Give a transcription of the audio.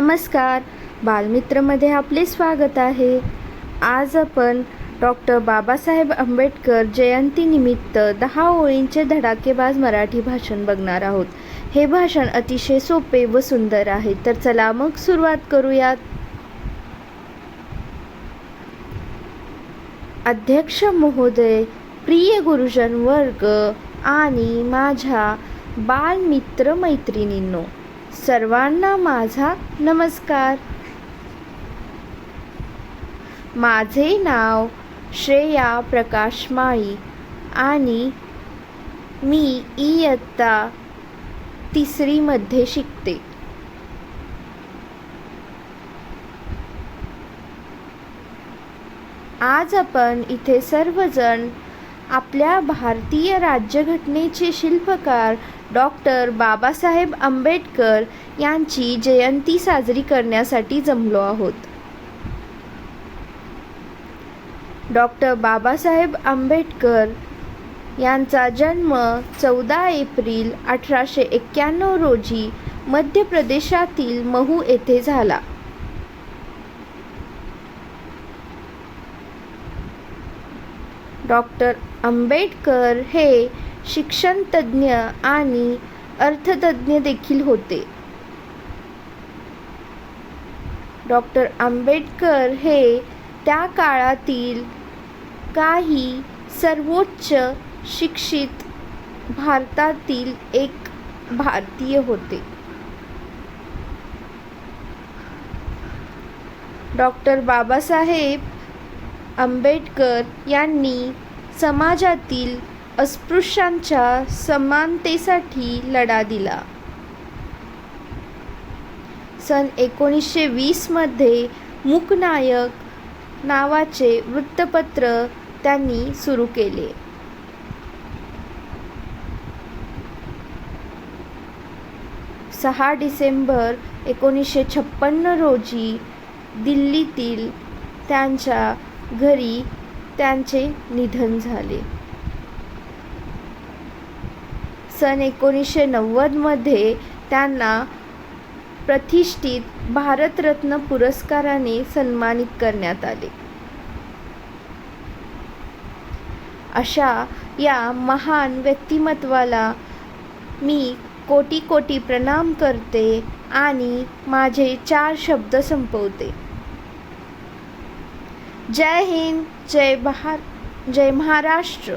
नमस्कार. बालमित्रमध्ये आपले स्वागत आहे. आज आपण डॉक्टर बाबासाहेब आंबेडकर जयंतीनिमित्त दहा ओळींचे धडाकेबाज मराठी भाषण बघणार आहोत. हे भाषण अतिशय सोपे व सुंदर आहे. तर चला मग सुरुवात करूयात. अध्यक्ष महोदय प्रिय गुरुजन वर्ग आणि माझ्या बालमित्र मैत्रिणींनो सर्वांना माझा नमस्कार. माझे नाव श्रेया प्रकाश माळी आणि मी इयत्ता तिसरीमध्ये शिकते. आज आपण इथे सर्वजण आपल्या भारतीय राज्यघटनेचे शिल्पकार डॉक्टर बाबासाहेब आंबेडकर यांची जयंती साजरी करण्यासाठी जमलो आहोत. डॉक्टर बाबासाहेब आंबेडकर यांचा जन्म चौदा एप्रिल अठराशे एक्क्याण्णव रोजी मध्य प्रदेशातील महू येथे झाला. डॉक्टर आंबेडकर हे शिक्षणतज्ज्ञ आणि अर्थतज्ज्ञ देखील होते. डॉक्टर आंबेडकर हे त्या काळातील काही सर्वोच्च शिक्षित भारतातील एक भारतीय होते. डॉक्टर बाबासाहेब आंबेडकर यांनी समाजातील अस्पृश्यांच्या समानतेसाठी लढा दिला. सन एकोणीसशे वीसमध्ये मूकनायक नावाचे वृत्तपत्र त्यांनी सुरू केले. सहा डिसेंबर एकोणीसशे छप्पन्न रोजी दिल्लीतील त्यांच्या घरी त्यांचे निधन झाले. सन एकोणीसशे नव्वदमध्ये त्यांना प्रतिष्ठित भारतरत्न पुरस्काराने सन्मानित करण्यात आले. अशा या महान व्यक्तिमत्वाला मी कोटी कोटी प्रणाम करते आणि माझे चार शब्द संपवते. जय हिंद जय भार जय महाराष्ट्र.